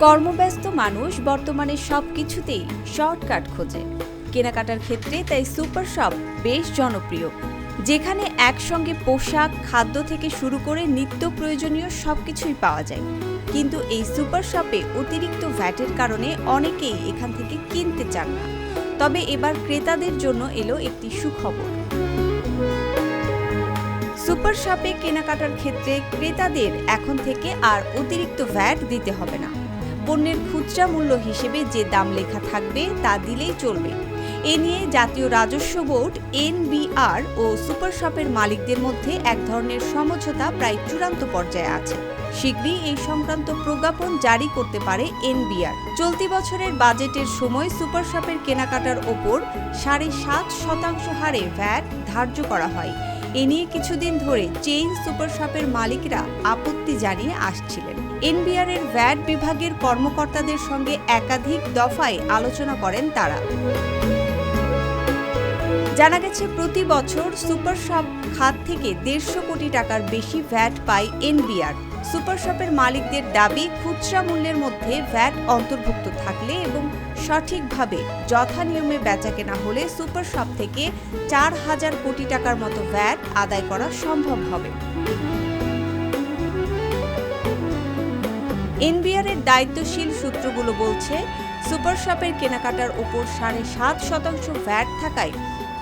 কর্মব্যস্ত মানুষ বর্তমানে সব কিছুতেই শর্টকাট খোঁজে। কেনাকাটার ক্ষেত্রে তাই সুপার শপ বেশ জনপ্রিয়। যেখানে একসঙ্গে পোশাক, খাদ্য থেকে শুরু করে নিত্য প্রয়োজনীয় সব কিছুই পাওয়া যায়। কিন্তু এই সুপার শপে অতিরিক্ত ভ্যাটের কারণে অনেকেই এখান থেকে কিনতে চান না। তবে এবার ক্রেতাদের জন্য এলো একটি সুখবর। সুপার শপে কেনাকাটার ক্ষেত্রে ক্রেতাদের এখন থেকে আর অতিরিক্ত ভ্যাট দিতে হবে না। পণ্যের খুচরা মূল্য হিসেবে যে দাম লেখা থাকবে তা দিলেই চলবে। এ নিয়ে জাতীয় রাজস্ব বোর্ড, এনবিআর ও সুপার শপের মালিকদের মধ্যে এক ধরনের সমঝোতা প্রায় চূড়ান্ত পর্যায়ে আছে। শীঘ্রই এই সংক্রান্ত প্রজ্ঞাপন জারি করতে পারে এনবিআর। চলতি বছরের বাজেটের সময় সুপার শপের কেনাকাটার ওপর সাড়ে সাত শতাংশ হারে ভ্যাট ধার্য করা হয়। এ নিয়ে কিছুদিন ধরে চেইন সুপার শপের মালিকরা আপত্তি জানিয়ে আসছিলেন। এনবিআর এর ভ্যাট বিভাগের কর্মকর্তাদের সঙ্গে একাধিক দফায় আলোচনা করেন তারা। জানা গেছে, প্রতি বছর সুপার শপ খাত থেকে দেড়শো কোটি টাকার বেশি ভ্যাট পায় এনবিআর। সুপার শপের মালিকদের দাবি, খুচরা মূল্যের মধ্যে ভ্যাট অন্তর্ভুক্ত থাকলে এবং সঠিকভাবে যথানিয়মে বেচাকেনা হলে সুপার শপ থেকে চার হাজার কোটি টাকার মতো ভ্যাট আদায় করা সম্ভব হবে। এনবিআর এর দায়িত্বশীল সূত্রগুলো বলছে সুপার শপের কেনাকাটার ওপর সাড়ে সাত শতাংশ ভ্যাট থাকায়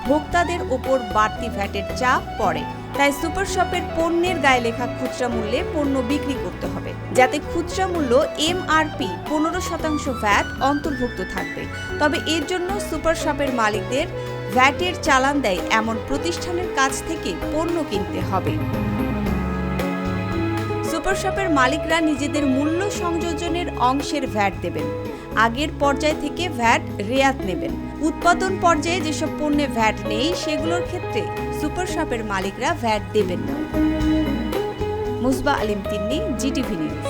ভোক্তাদের ওপর বাড়তি ভ্যাটের চাপ পড়ে। তাই সুপার শপের পণ্যের গায়ে লেখা খুচরা মূল্যে পণ্য বিক্রি করতে হবে, যাতে খুচরা মূল্য এমআরপি পনেরো শতাংশ ভ্যাট অন্তর্ভুক্ত থাকবে। তবে এর জন্য সুপার শপের মালিকদের ভ্যাটের চালান দেয় এমন প্রতিষ্ঠানের কাছ থেকে পণ্য কিনতে হবে। সুপার শপের মালিকরা নিজেদের মূল্য সংযোজনের অংশের ভ্যাট দেবেন। আগের পর্যায় থেকে ভ্যাট রেয়াত নেবেন। উৎপাদন পর্যায়ে যেসব পণ্যে ভ্যাট নেই, সেগুলোর ক্ষেত্রে সুপারশপের মালিকরা ভ্যাট দেবেন না। Musba Alim Tinni, GTV news.